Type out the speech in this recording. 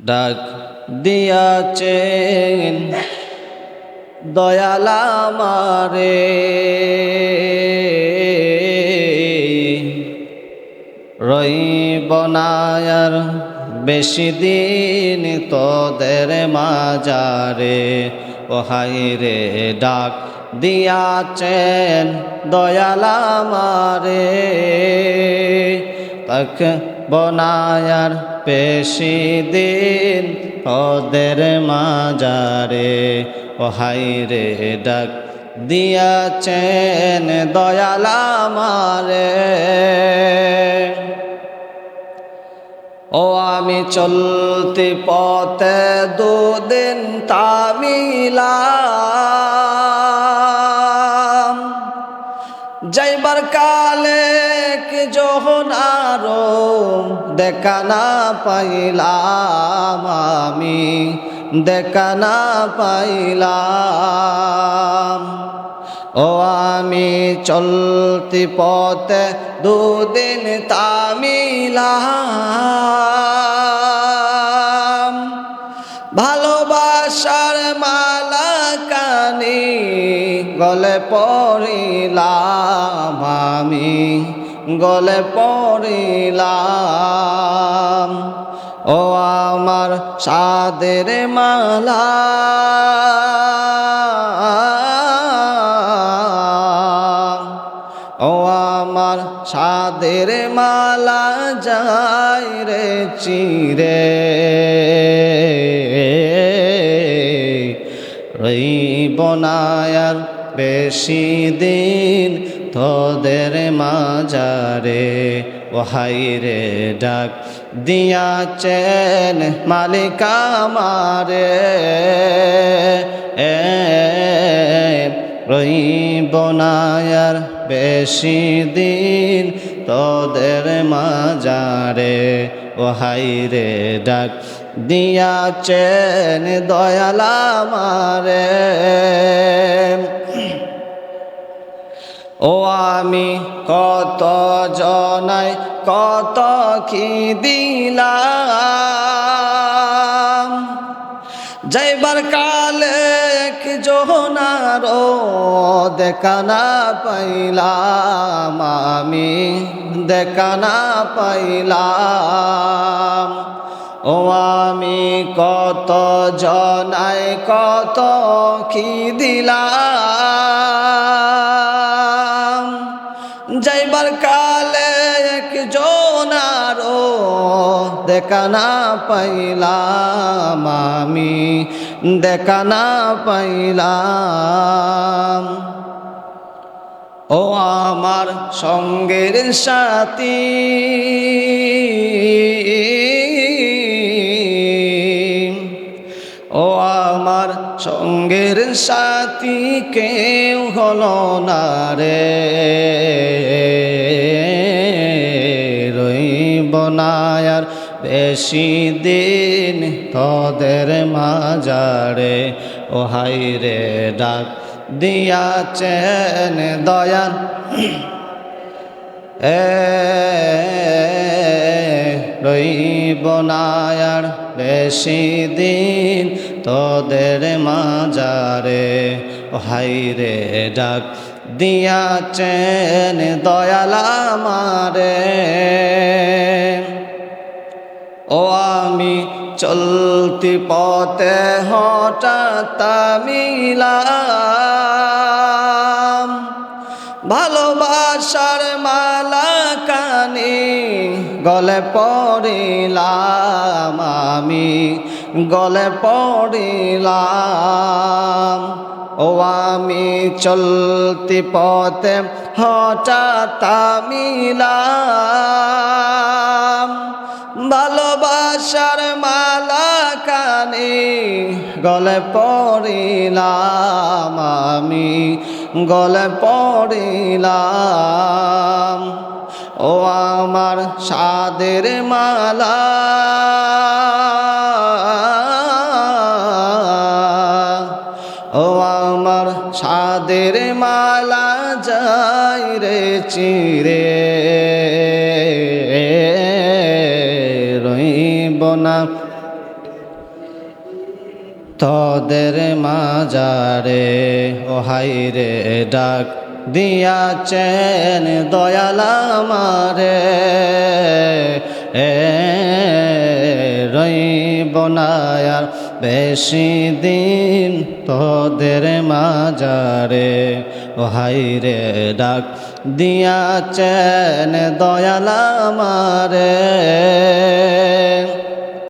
ডাক দিয়াছেন দয়ালামারে রইব না আর বেশি দিন তোদের মাজারে। ও রে, ডাক দিয়াছেন দয়ালামারে তাক বনায়ার বেশি দিন ওদের মাজারে ও রে ডাক দিয়াছেন দয়ালামারে ও আমি চলতি পথে দুদিন তামিলাম যাইবার কালে কি যখন আরও দেখা না পাইলাম আমি, দেখা না পাইলাম। ও আমি চলতি পথে দুদিন তামিলাম ভালোবাসার মালা কানি গলে পড়িলাম। গলে পড়িলাম। ও আমার সাদের মালা। ও আমার সাদের মালা যাই রে চিরে। রইব বেশি দিন তোদের মাজারে ও রে ডাক দিয়াছেন মালিক আমারে এ রইব না আর বেশি দিন তোদের মাজারে ও রে ডাক দিয়াছেন দয়ালা মারে। ও আমি কত জনাই, কত কি দিলাম? যাইবার কালে এক জোহনারও দেখা না পাইলাম, আমি দেখা না পাইলাম। ও আমি কত জনাই, কত কি দিলাম? যাইবার কালে এক জোনারও দেখা না পাইলাম আমি, দেখা না পাইলাম। ও আমার সঙ্গের সাথী, ও আমার সঙ্গের সাথী কেউ হলো না রে। না বেশি দিন তোদের মাজারে। ও হাই রে ডাক দিয়াছেন দয়াল। এ আর বেশি দিন তোদের মাজারে। হাই রে ডাক দিয়াছেন দয়ালা মারে ও আমি চলতি পথে হঠাৎ মিলাম ভালোবাসার মালা কানি গলে পড়িলাম আমি, গলে পড়িলাম। আমি চলতি পথে হঠাৎ মিলাম ভালোবাসার মালা কানে গলে পড়িলাম, আমি গলে পড়িলাম। ও আমার সাদের মালা। ও আমার সাদের মালা যাই রে চিরে। রইব না। তোদের মাজারে, ও হাইরে ডাক দিয়াছেন দয়ালা মারে এ, রইব না বেশি দিন তোদের মাজারে ও হাইরে ডাক দিয়াছেন দয়ালা মারে